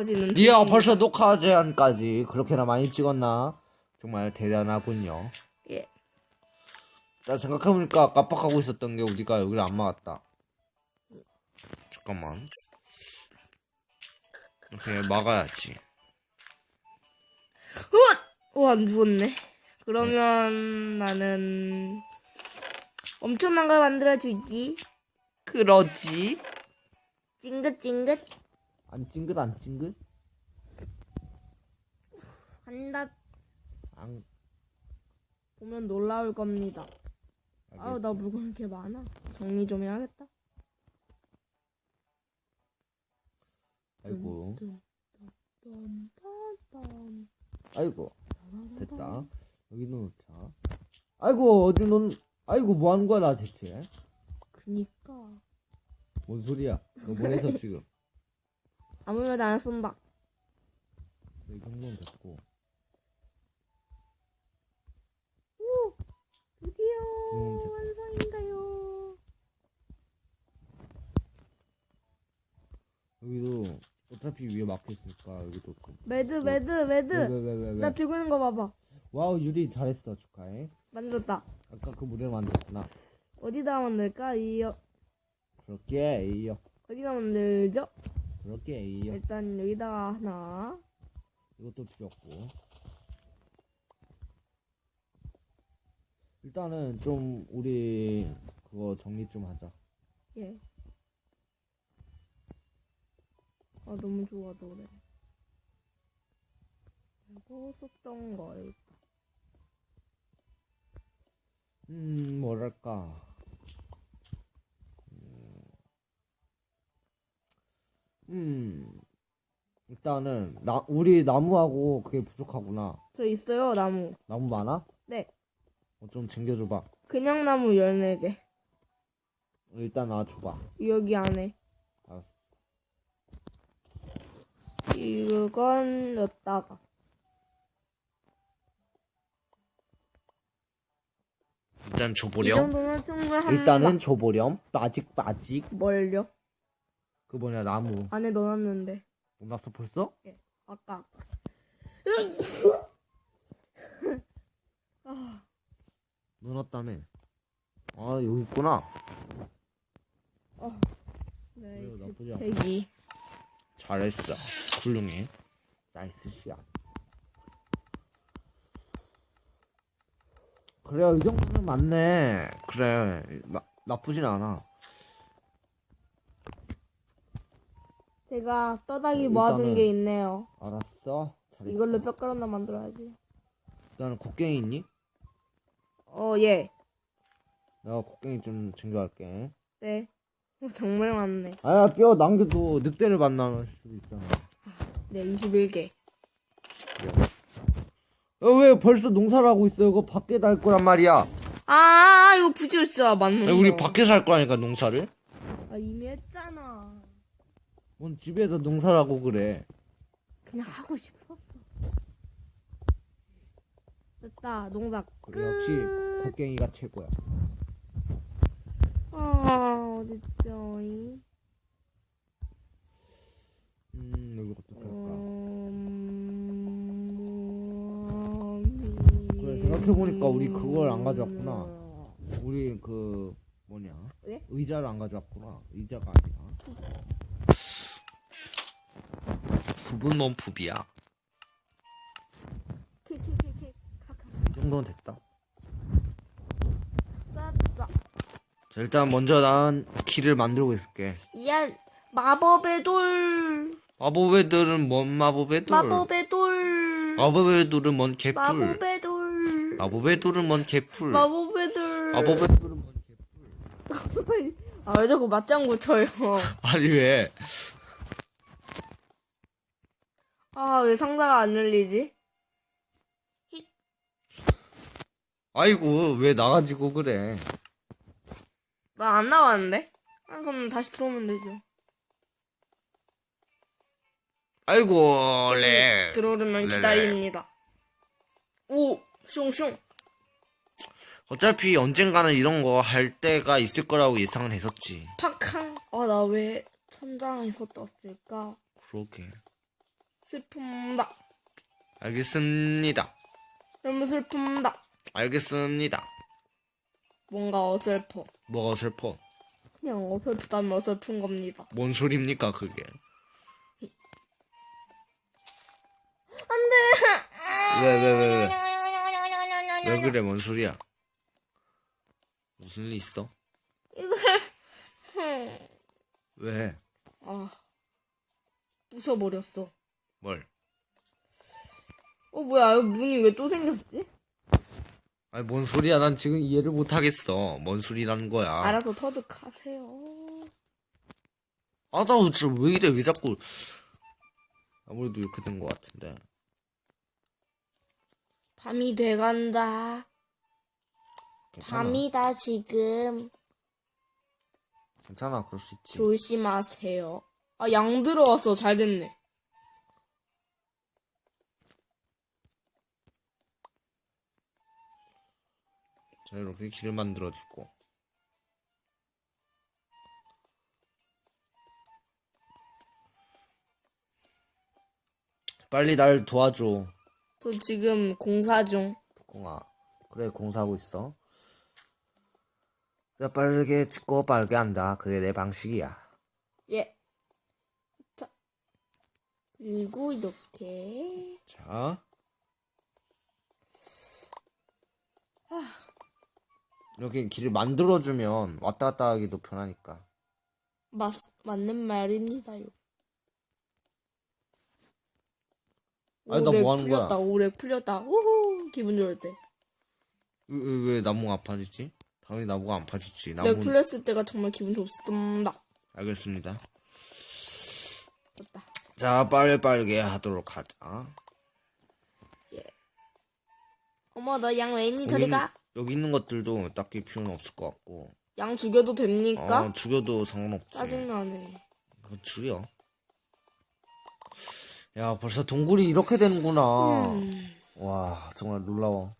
떨어지는 이야. 벌써 녹화 제한까지 그렇게나 많이 찍었나? 정말 대단하군요. 예. 나 생각해보니까 깜빡하고 있었던 게 우리가 여기를 안 막았다. 잠깐만. 이렇게 막아야지. 오, 안 죽었네. 그러면 나는 엄청난 걸 만들어주지. 그러지. 찡긋찡긋 안 찡긋 안 찡긋? 한다 안. 보면 놀라울 겁니다. 아우 나 물건 이렇게 많아. 정리 좀 해야겠다. 아이고. 딴딴딴. 아이고. 됐다. 여기 넣자. 아이고 어디 놓? 아이고 뭐 하는 거야 나 대체? 그니까 뭔 소리야? 너 뭐해서 지금? 아무 말도 안 쓴다. 이 정도는 됐고. 드디어 음, 됐다. 완성인가요? 여기도 어차피 위에 막혀 있으니까 여기도 좀. 매드 매드 매드. 왜왜왜 왜, 왜, 나 들고 있는 거 봐봐. 와우 유리 잘했어 축하해. 만들었다. 아까 그 무대를 만들었구나. 어디다 만들까? 이요. 그렇게 에이요. 어디다 만들죠? 그렇게. 일단 여기다가 하나. 이것도 필요 없고. 일단은 좀 우리 그거 정리 좀 하자. 예. 아 너무 좋아 노래. 그리고 썼던 걸. 음 뭐랄까. 음, 음 일단은 나 우리 나무하고 그게 부족하구나. 저 있어요 나무. 나무 많아? 네. 어, 좀 챙겨줘봐. 그냥 나무 14개. 일단 나 줘봐. 여기 안에. 알았어. 이건 넣다가. 일단 이 줘보렴. 정도면 충분합니다. 일단은 줘보렴. 빠직 빠직. 뭘요? 그 뭐냐 나무. 안에 넣어놨는데. 못 났어 벌써? 아까. 아, 넣었다며. 아 여기 있구나. 네, 그래요, 나쁘지 않아. 책이. 잘했어. 훌륭해. 나이스 샷. 그래요 이 정도면 맞네. 그래 나, 나쁘진 않아. 제가 뼈다귀 어, 모아둔 게 있네요. 알았어. 잘했어. 이걸로 뼈가루 하나 만들어야지. 일단은 곡괭이 있니? 어, 예. 내가 곡괭이 좀 챙겨갈게. 네. 어, 정말 많네. 아야 뼈 남겨도 늑대를 만날 수도 있잖아. 네, 21개. 어, 왜 벌써 농사를 하고 있어? 이거 밖에다 할 거란 말이야. 아, 이거 부지였어. 맞는 거. 우리 밖에서 할 거니까 농사를? 아, 이미 했잖아. 뭔 집에서 농사를 하고 그래. 그냥 하고 싶었어. 됐다. 농사 그래, 역시 곡괭이가 최고야. 아, 어딨죠? 이? 음, 여기 어떻게 할까? 음... 그래, 생각해보니까 우리 그걸 안 가져왔구나. 우리 그 뭐냐? 네? 의자를 안 가져왔구나. 의자가 아니라. 부분 몸푸비야. 킥킥킥킥. 카카. 이 정도는 됐다. 자, 일단 먼저 난 키를 만들고 있을게. 야, 마법의 돌. 마법의 돌은 뭔 마법의 돌? 마법의 돌. 마법의 돌은 뭔 개뿔? 마법의 돌. 마법의 돌은 뭔 개뿔? 마법의 돌. 마법의 돌은 뭔 개뿔? 아, 왜 자꾸 맞장구 쳐요? 아니 왜? 아, 왜 상자가 안 열리지? 아이고 왜 나가지고 그래? 나 안 나왔는데? 아, 그럼 다시 들어오면 되죠. 아이고 렉. 들어오려면 네, 기다립니다. 오, 슝슝. 어차피 언젠가는 이런 거 할 때가 있을 거라고 예상을 했었지. 팍캉. 아, 나 왜 천장에서 떴을까? 그러게. 슬픔다. 알겠습니다. 너무 슬픔다. 알겠습니다. 뭔가 어설퍼. 뭐가 슬퍼? 그냥 어설프다면 어설픈 겁니다. 뭔 소리입니까 그게? 안돼. 왜 왜 왜 왜? 왜 그래 뭔 소리야? 무슨 일 있어? 왜? 아 부셔버렸어. 뭘? 어 뭐야 문이 왜 또 생겼지? 아니 뭔 소리야? 난 지금 이해를 못 하겠어. 뭔 소리라는 거야? 알아서 터득하세요. 아, 나 진짜 왜 이래? 왜 자꾸 아무래도 이렇게 된 것 같은데. 밤이 돼간다. 괜찮아. 밤이다 지금. 괜찮아. 그럴 수 있지. 조심하세요. 아 양 들어왔어 잘 됐네. 자 이렇게 길을 만들어주고. 빨리 날 도와줘. 저 지금 공사 중. 꽁아. 그래 공사하고 있어. 자 빠르게 찍고 빠르게 한다. 그게 내 방식이야. 예. 자. 그리고 이렇게. 자. 이렇게 길을 만들어주면 왔다 갔다 하기도 편하니까. 맞, 맞는 말입니다요. 아니, 나뭐 하는 거야? 풀렸다, 오래 풀렸다. 우후, 기분 좋을 때. 왜, 왜, 왜 나무가 아파지지? 당연히 나무가 안 아파지지. 내 나무 풀렸을 때가 정말 기분 좋습니다. 알겠습니다. 됐다. 자, 빠르게 하도록 하자. 어머, 너양 왜 있니? 저리 있는- 가. 여기 있는 것들도 딱히 필요는 없을 것 같고. 양 죽여도 됩니까? 어, 죽여도 상관없지. 짜증나네. 그거 죽여. 야, 벌써 동굴이 이렇게 되는구나. 음. 와, 정말 놀라워.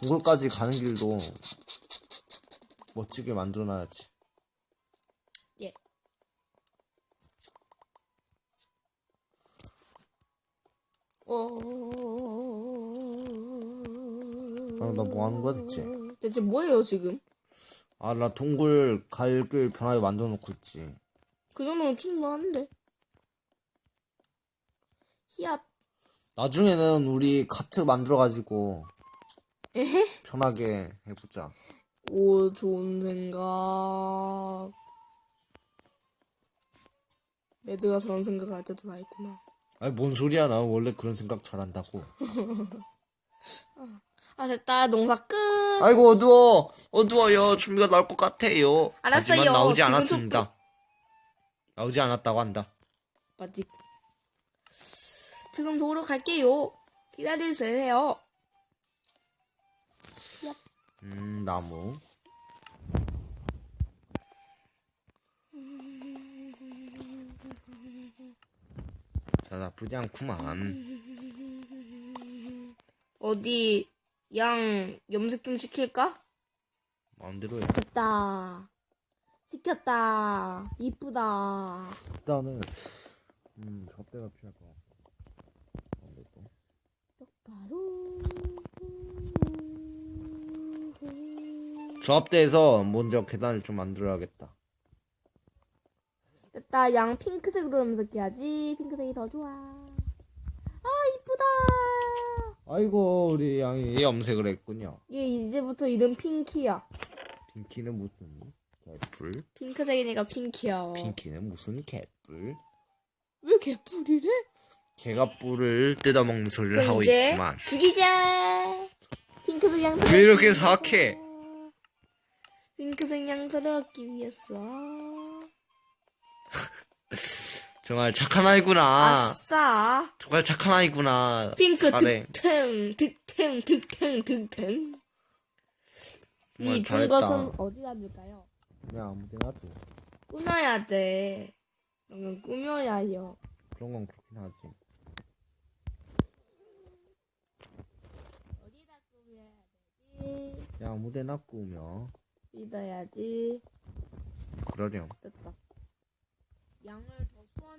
동굴까지 가는 길도 멋지게 만들어놔야지. 예. 어... 아, 나 뭐 하는 거야, 대체? 대체 뭐예요, 지금? 아, 나 동굴 갈길 편하게 만들어 놓고 있지. 그 정도면 충분한데. 히압. 나중에는 우리 카트 만들어가지고 편하게 해보자. 오, 좋은 생각. 매드가 저런 생각을 할 때도 다 있구나. 아니, 뭔 소리야. 나 원래 그런 생각 잘한다고. 아, 됐다. 농사 끝. 아이고, 어두워. 어두워요. 준비가 나올 것 같아요. 알았어요. 하지만 나오지 않았습니다. 나오지 않았다고 한다. 맞지? 지금 도로 갈게요. 기다리세요. 음, 나무. 자, 나쁘지 않구만. 어디 양 염색 좀 시킬까? 마음대로 해. 됐다. 시켰다. 이쁘다. 일단은, 음, 접대가 필요할 것 같고. 바로 조합대에서 먼저 계단을 좀 만들어야겠다. 됐다. 양 핑크색으로 염색해야지. 핑크색이 더 좋아. 아 이쁘다. 아이고, 우리 양이 염색을 했군요. 얘 이제부터 이름 핑키야. 핑키는 무슨 개뿔? 핑크색이니까 핑키야. 핑키는 무슨 개뿔? 왜 개뿔이래? 개가 뿔을 뜯어먹는 소리를 하고 이제 있구만. 죽이자. 핑크색 양. 왜 이렇게 사악해? 핑크색 양털을 얻기 위해서. 정말 착한 아이구나. 아싸. 정말 착한 아이구나. 핑크 잘해. 득템 득템 득템 득템. 정말 이 잘했다. 줄것은 어디다 둘까요? 그냥 아무데나 둬. 꾸며야 돼. 이건 꾸며야 해요. 그런 건 그렇긴 하지. 어디다 꾸며야 되지? 그냥 아무데나 꾸며. 믿어야지. 그러렴. 됐다. 양을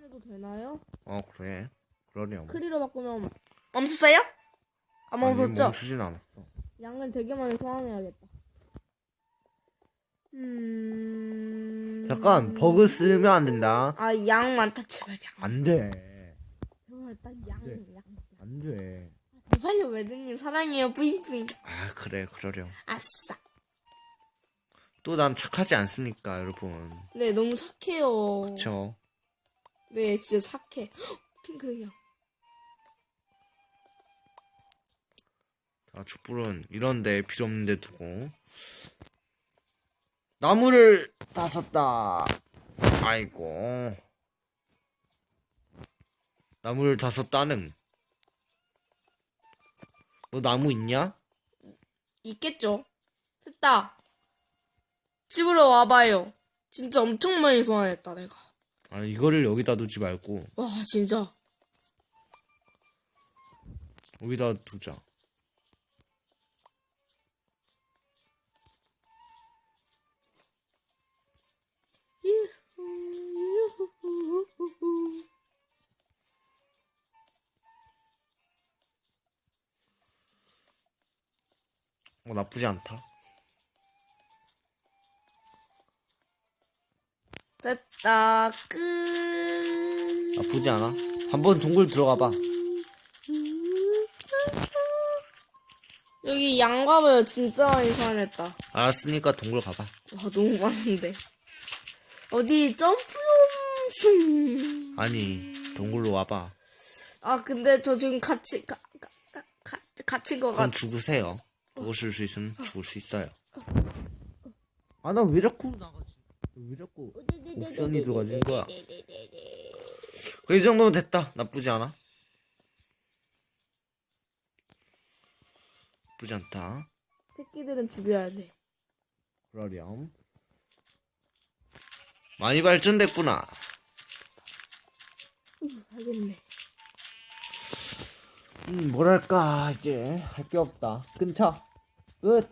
해도 되나요? 어 그래 그러렴 크리로 바꾸면 멈췄어요? 안 멈췄죠? 멈추진 않았어 양을 되게 많이 소환해야겠다. 음. 잠깐 버그 쓰면 안 된다 아, 양 많다, 제발 양. 안돼 제발 딱 양, 네. 양. 안돼 제발요, 매드님 사랑해요, 뿌잉뿌잉. 아 그래 그러렴 아싸. 또 난 착하지 않습니까 여러분 네, 너무 착해요. 그쵸 네, 진짜 착해. 헉, 핑크 양. 자 촛불은 이런데 필요 없는데 두고 나무를 다 썼다 아이고 나무를 다 썼다는 너 나무 있냐? 있겠죠? 됐다. 집으로 와봐요. 진짜 엄청 많이 소환했다, 내가. 아 이거를 여기다 두지 말고 와, 진짜. 여기다 두자. 어 나쁘지 않다 됐다. 끝. 나쁘지 않아 한번 동굴 들어가 봐 여기 양 봐봐요. 진짜 많이 소환했다. 알았으니까 동굴 가봐 와, 너무 많은데. 어디 점프 좀. 아니 동굴로 와봐 아, 근데 저 지금 같이, 가, 가, 가, 가, 갇힌 것 그럼 같아. 죽으세요 죽으실 수 있으면 죽을 수 있어요 아 나 왜 자꾸 나가지 왜 자꾸 옵션이 들어가지는 거야 그이 정도면 됐다. 나쁘지 않아. 나쁘지 않다. 새끼들은 죽여야 돼. 그러렴 많이 발전됐구나. 살겠네. 음 뭐랄까 이제 할 게 없다 끊자 끝